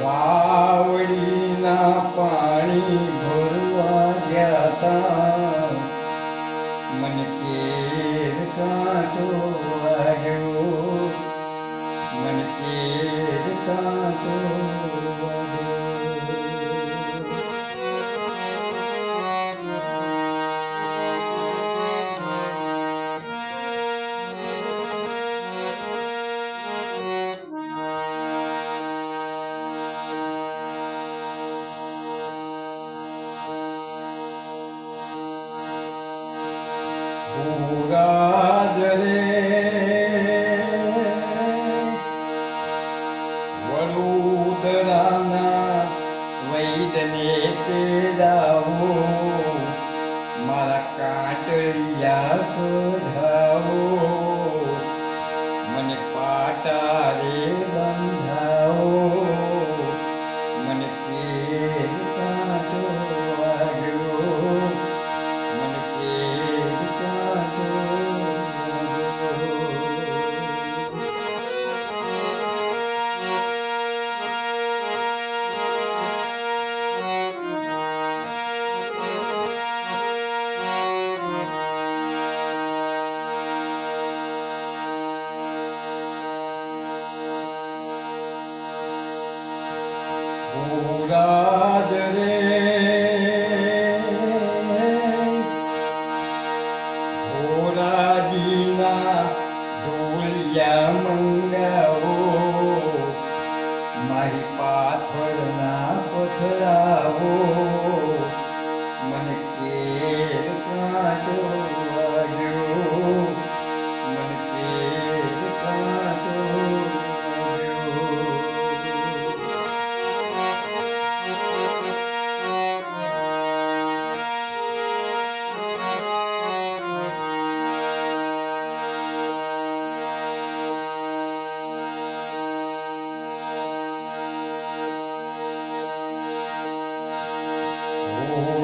વાવડીના પાણી ભરવા ગયા તા. મને કેર કાંટો વાગ્યો. મને કેર કાંટો ઉગાજ રે વડોદરાના વૈદને તેડા રાજ રે. ધોરાજીના ઢોલિયા મંગાવો. મારી પાથરના પથરાવો.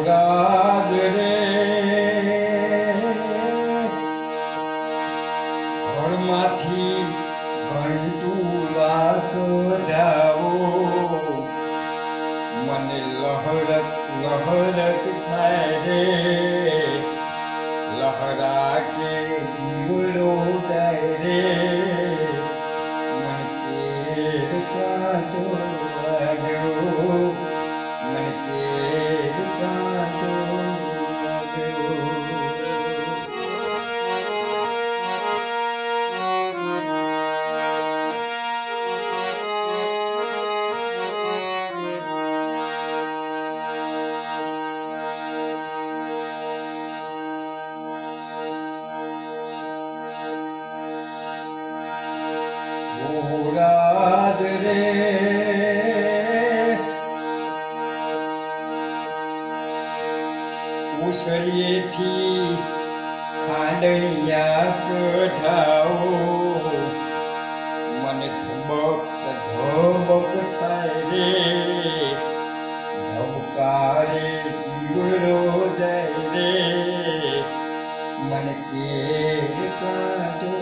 રાજ રે. ઘરમાંથી ઘંટુલા કઢાવો મને લહરક લહરક થાય રે. લહરા કે દીવડો જાય રે. મન કેર કાંટો રાજ રે. ઉસળીએથી ખાંડણિયા મને ધબક ધબક થાય રે. ધબકારે દીવડો જાય રે. મને કે કાંટો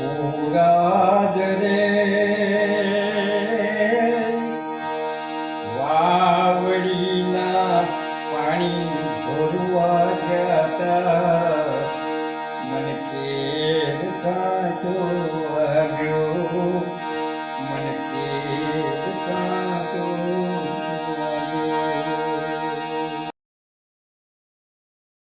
પુરાજ રે વાવડીના પાણી ભરવા ગયા